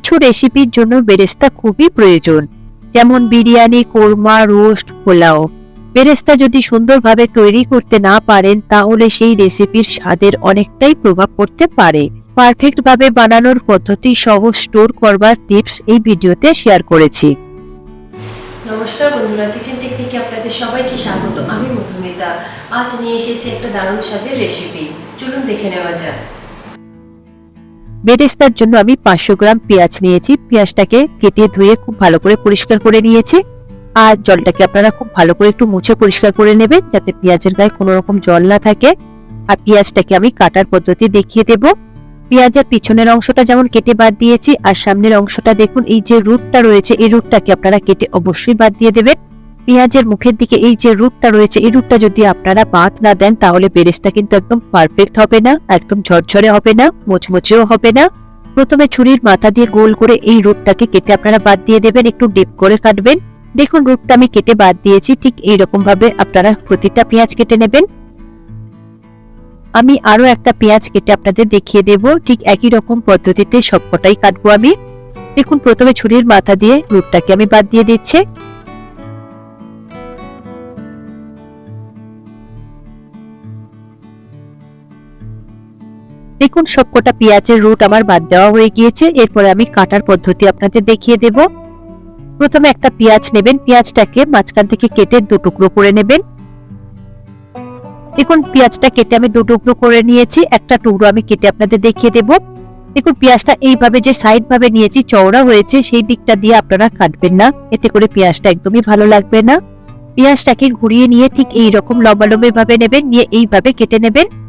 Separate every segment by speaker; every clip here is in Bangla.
Speaker 1: কিছু রেসিপির জন্য বেরেস্তা খুবই প্রয়োজন। যেমন বিরিয়ানি, কোরমা, রোস্ট, পোলাও। বেরেস্তা যদি সুন্দরভাবে তৈরি করতে না পারেন, তাহলে সেই রেসিপির স্বাদের অনেকটাই প্রভাব পড়তে পারে। পারফেক্ট ভাবে বানানোর পদ্ধতি সহ স্টোর করবার টিপস এই ভিডিওতে শেয়ার করেছি।
Speaker 2: নমস্কার বন্ধুরা কিচেন টেকনিকে আপনাদের সবাইকে স্বাগত। আমি মধুমিতা। আজ নিয়ে এসেছি একটা দারুণ স্বাদের রেসিপি চলুন দেখে নেওয়া যাক।
Speaker 1: বেরেস্তার জন্য আমি পাঁচশো গ্রাম পেঁয়াজ নিয়েছি। পেঁয়াজটাকে কেটে ধুয়ে খুব ভালো করে পরিষ্কার করে নিয়েছি। আর জলটাকে আপনারা খুব ভালো করে একটু মুছে পরিষ্কার করে নেবেন, যাতে পেঁয়াজের গায়ে কোনো রকম জল না থাকে। আর পেঁয়াজটাকে আমি কাটার পদ্ধতি দেখিয়ে দেব। পেঁয়াজের পিছনের অংশটা যেমন কেটে বাদ দিয়েছি, আর সামনের অংশটা দেখুন, এই যে রুটটা রয়েছে, এই রুটটাকে আপনারা কেটে অবশ্যই বাদ দিয়ে দেবেন। পেঁয়াজের মুখের দিকে এই যে রুটটা রয়েছে, এই রুটটা যদি আপনারা বাদ না দেন, তাহলে বেরেস্তা কিন্তু একদম পারফেক্ট হবে না, একদম ঝরঝরে হবে না, মোচমোচেও হবে না। প্রথমে ছুরির মাথা দিয়ে গোল করে এই রুটটাকে কেটে আপনারা বাদ দিয়ে দেবেন, একটু ডিপ করে কাটবেন। দেখুন, রুটটা আমি কেটে বাদ দিয়েছি, ঠিক এই রকম ভাবে আপনারা প্রতিটা পেঁয়াজ কেটে নেবেন। আমি আরও একটা পেঁয়াজ কেটে আপনাদের দেখিয়ে দেব, ঠিক একই রকম পদ্ধতিতে সবকটাই কাটবো আমি। দেখুন, প্রথমে ছুরির মাথা দিয়ে রুটটাকে আমি বাদ দিয়ে দিচ্ছি। দেখুন, সবকটা পেঁয়াজের রুট আমার বাদ দেওয়া হয়ে গিয়েছে। এরপরে আমি কাটার পদ্ধতি আপনাদের দেখিয়ে দেব। প্রথমে একটা পেঁয়াজ নেবেন। পেঁয়াজটাকে মাঝখান থেকে কেটে দু টুকরো করে নেবেন। দেখুন, পেঁয়াজটা কেটে আমি দু টুকরো করে নিয়েছি। একটা টুকরো আমি কেটে আপনাদের দেখিয়ে দেব। দেখুন, পেঁয়াজটা এইভাবে যে সাইড ভাবে নিয়েছি, চওড়া হয়েছে, সেই দিকটা দিয়ে আপনারা কাটবেন না। এতে করে পেঁয়াজটা একদমই ভালো লাগবে না। পেঁয়াজটাকে ঘুরিয়ে নিয়ে ঠিক এই রকম লম্বা লম্বা ভাবে নেবেন, নিয়ে এইভাবে কেটে নেবেন।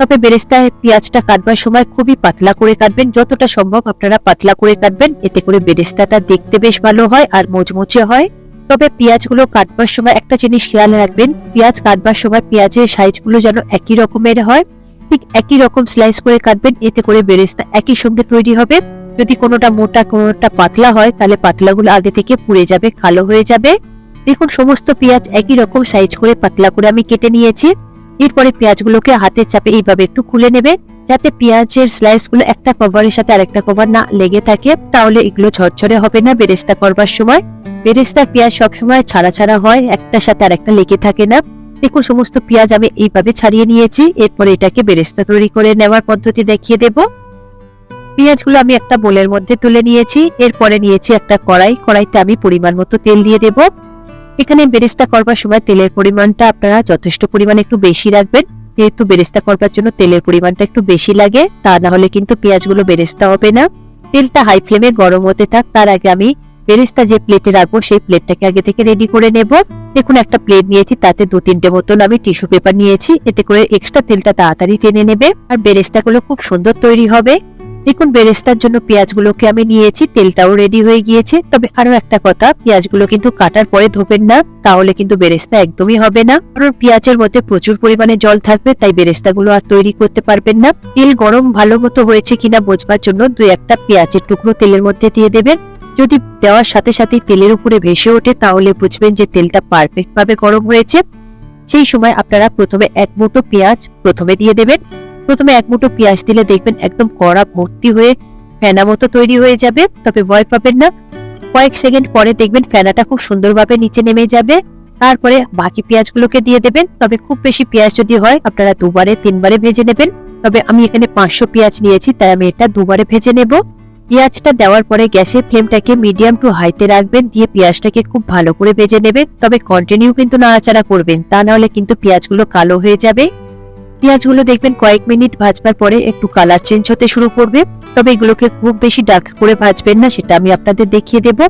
Speaker 1: তবে বেরেস্তায় পেঁয়াজটা কাটবার সময় খুবই পাতলা করে কাটবেন। যতটা সম্ভব আপনারা পাতলা করে কাটবেন। এতে করে বেরেস্তাটা দেখতে বেশ ভালো হয় আর মোচমোচে হয়। তবে পেঁয়াজগুলো কাটবার সময় একটা জিনিস খেয়াল রাখবেন, পেঁয়াজ কাটবার সময় পেঁয়াজের সাইজগুলো যেন একই রকমের হয়। ঠিক একই রকম স্লাইস করে কাটবেন, এতে করে বেরেস্তা একই সঙ্গে তৈরি হবে। যদি কোনোটা মোটা, কোনোটা পাতলা হয়, তাহলে পাতলাগুলো আগে থেকে পুড়ে যাবে, কালো হয়ে যাবে। দেখুন, সমস্ত পেঁয়াজ একই রকম সাইজ করে পাতলা করে আমি কেটে নিয়েছি। এরপরে পেঁয়াজগুলোকে হাতের চাপে এইভাবে একটু খুলে নেবে, যাতে পেঁয়াজের স্লাইসগুলো একটা কভারের সাথে আরেকটা কভার না লেগে থাকে। তাহলে এগুলো ঝরঝরে হবে না বেরেস্তা করবার সময়। বেরেস্তার পেঁয়াজ সবসময় ছাড়া ছাড়া হয়, একটার সাথে আরেকটা লেগে থাকে না। দেখুন, সমস্ত পেঁয়াজ আমি এইভাবে ছাড়িয়ে নিয়েছি। এরপরে এটাকে বেরেস্তা তৈরি করে নেওয়ার পদ্ধতি দেখিয়ে দেব। পেঁয়াজগুলো আমি একটা বোলের মধ্যে তুলে নিয়েছি। এরপরে নিয়েছি একটা কড়াই। কড়াইতে আমি পরিমাণ মতো তেল দিয়ে দেব। এখানে বেরেস্তা করবার সময় তেলের পরিমাণটা আপনারা যথেষ্ট পরিমাণে একটু বেশি রাখবেন। যেহেতু বেরেস্তা করবার জন্য তেলের পরিমাণটা একটু বেশি লাগে, তা না হলে কিন্তু পেঁয়াজগুলো বেরেস্তা হবে না। তেলটা হাই ফ্লেমে গরম হতে থাক, তার আগে আমি বেরেস্তা যে প্লেটে রাখব, সেই প্লেটটাকে আগে থেকে রেডি করে নেব। দেখুন, একটা প্লেট নিয়েছি, তাতে দু তিনটে মতন আমি টিস্যু পেপার নিয়েছি। এতে করে এক্সট্রা তেলটা তাড়াতাড়ি টেনে নেবে, আর বেরেস্তাগুলো খুব সুন্দর তৈরি হবে। দেখুন বেরেস্তার জন্য পেঁয়াজগুলোকে আমি নিয়েছি, তেলটাও রেডি হয়ে গিয়েছে। তবে আরও একটা কথা, পেঁয়াজগুলো কিন্তু কাটার পরে ধোবেন না, তাহলে কিন্তু বেরেস্তা একদমই হবে না। কারণ পেঁয়াজের মধ্যে প্রচুর পরিমাণে জল থাকবে, তাই বেরেস্তাগুলো আর তৈরি করতে পারবেন না। তেল গরম ভালো মতো হয়েছে কিনা বোঝবার জন্য দুই একটা পেঁয়াজের টুকরো তেলের মধ্যে দিয়ে দেবেন। যদি দেওয়ার সাথে সাথে তেলের উপরে ভেসে ওঠে, তাহলে বুঝবেন যে তেলটা পারফেক্ট ভাবে গরম হয়েছে। সেই সময় আপনারা প্রথমে এক মুঠো পেঁয়াজ প্রথমে দিয়ে দেবেন। প্রথমে এক মুঠো পেঁয়াজ দিলে দেখবেন একদম কড়া ভর্তি হয়ে ফেনা মতো তৈরি হয়ে যাবে, তবে ভয় পাবেন না। কয়েক সেকেন্ড পরে দেখবেন ফেনাটা খুব সুন্দরভাবে নিচে নেমে যাবে। তারপরে বাকি পেঁয়াজগুলোকে দিয়ে দেবেন, তবে খুব বেশি পেঁয়াজ যদি হয়, আপনারা দুবারে, তিনবারে ভেজে নেবেন। তবে আমি এখানে পাঁচশো পেঁয়াজ নিয়েছি, তাই আমি এটা দুবারে ভেজে নেব। পেঁয়াজটা দেওয়ার পরে গ্যাসের ফ্লেমটাকে মিডিয়াম টু হাইতে রাখবেন, দিয়ে পেঁয়াজটাকে খুব ভালো করে ভেজে নেবেন। তবে কন্টিনিউ কিন্তু নাড়াচাড়া করবেন, তা নাহলে কিন্তু পেঁয়াজগুলো কালো হয়ে যাবে। পেঁয়াজগুলো দেখবেন কয়েক মিনিট ভাজবার পরে একটু কালার চেঞ্জ হতে শুরু করবে। তবে এগুলোকে খুব বেশি ডার্ক করে ভাজবেন না, সেটা আমি আপনাদের দেখিয়ে দেব।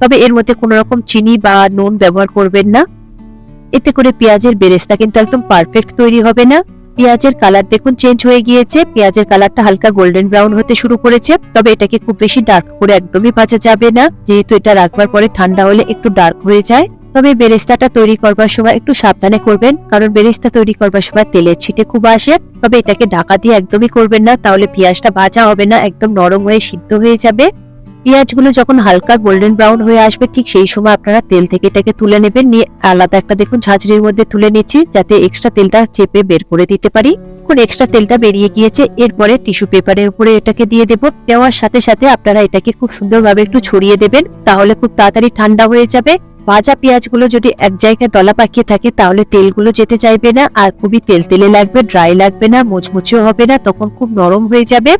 Speaker 1: তবে এর মধ্যে কোনো রকম চিনি বা নুন ব্যবহার করবেন না। এতে করে পেঁয়াজের বেরেস্তা কিন্তু একদম পারফেক্ট তৈরি হবে না। পেঁয়াজের কালার দেখুন চেঞ্জ হয়ে গিয়েছে। পেঁয়াজের কালারটা হালকা গোল্ডেন ব্রাউন হতে শুরু করেছে। তবে এটাকে খুব বেশি ডার্ক করে একদমই ভাজা যাবে না। যেহেতু এটা রাখবার পরে ঠান্ডা হলে একটু ডার্ক হয়ে যায়। তবে বেরেস্তাটা তৈরি করবার সময় একটু সাবধানে করবেন, কারণ বেরেস্তা তৈরি করবার সময় তেলের ছিটে খুব আসে। তবে এটাকে ঢাকা দিয়ে একদমই করবেন না, তাহলে পেঁয়াজটা ভাজা হবে না, একদম নরম হয়ে সিদ্ধ হয়ে যাবে। পেঁয়াজগুলো যখন হালকা গোল্ডেন ব্রাউন হয়ে আসবে, ঠিক সেই সময় আপনারা তেল থেকে এটাকে তুলে নেবেন, নিয়ে আলাদা একটা দেখুন ঝাঁঝরির মধ্যে তুলে নিচ্ছি, যাতে এক্সট্রা তেলটা চেপে বের করে দিতে পারি। এখন এক্সট্রা তেলটা বেরিয়ে গিয়েছে, এরপরে টিস্যু পেপারের উপরে এটাকে দিয়ে দেব। দেওয়ার সাথে সাথে আপনারা এটাকে খুব সুন্দরভাবে একটু ছড়িয়ে দেবেন, তাহলে খুব তাড়াতাড়ি ঠান্ডা হয়ে যাবে। ভাজা পেঁয়াজগুলো যদি এক জায়গায় দলা পাকিয়ে থাকে, তাহলে তেলগুলো যেতে চাইবে না আর খুবই তেল তেলে লাগবে ড্রাই লাগবে না, মুচমুচেও হবে না, তখন খুব নরম হয়ে যাবে।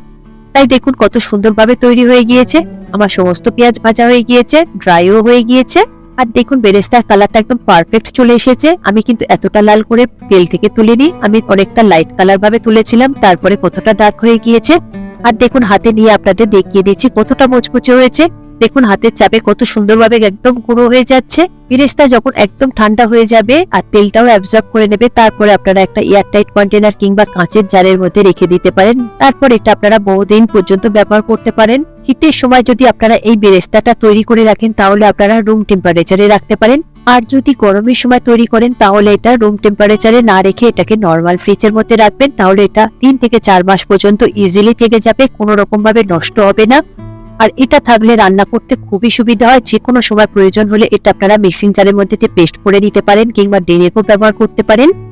Speaker 1: তাই দেখুন কত সুন্দরভাবে তৈরি হয়ে গিয়েছে। আমার সমস্ত পেঁয়াজ ভাজা হয়ে গিয়েছে ড্রাইও হয়ে গিয়েছে। আর দেখুন বেরেস্তার কালারটা একদম পারফেক্ট চলে এসেছে। আমি কিন্তু এতটা লাল করে তেল থেকে তুলিনি, আমি অনেকটা লাইট কালার ভাবে তুলেছিলাম, তারপরে কতটা ডার্ক হয়ে গিয়েছে। আর দেখুন হাতে নিয়ে আপনাদের দেখিয়ে দিচ্ছি কতটা মুচমুচে হয়েছে। দেখুন, হাতের চাপে কত সুন্দরভাবে একদম গুঁড়ো হয়ে যাচ্ছে। বেরেস্তা যখন একদম ঠান্ডা হয়ে যাবে আর তেলটাও অ্যাবজর্ব করে নেবে, তারপরে আপনারা একটা এয়ারটাইট কন্টেনার কিংবা কাঁচের জারের মধ্যে রেখে দিতে পারেন। তারপর এটা আপনারা বহুদিন পর্যন্ত ব্যবহার করতে পারেন। শীতের সময় যদি আপনারা এই বেরেস্তাটা তৈরি করে রাখেন, তাহলে আপনারা রুম টেম্পারেচারে রাখতে পারেন। আর যদি গরমের সময় তৈরি করেন, তাহলে এটা রুম টেম্পারেচারে না রেখে এটাকে নর্মাল ফ্রিজের মধ্যে রাখবেন। তাহলে এটা তিন থেকে চার মাস পর্যন্ত ইজিলি থেকে যাবে, কোনো রকম ভাবে নষ্ট হবে না। আর এটা থাকলে রান্না করতে খুবই সুবিধা হয়। যে কোনো সময় প্রয়োজন হলে এটা আপনারা মিক্সিং জারের মধ্যে পেস্ট করে নিতে পারেন কিংবা ডেরেকও ব্যবহার করতে পারেন।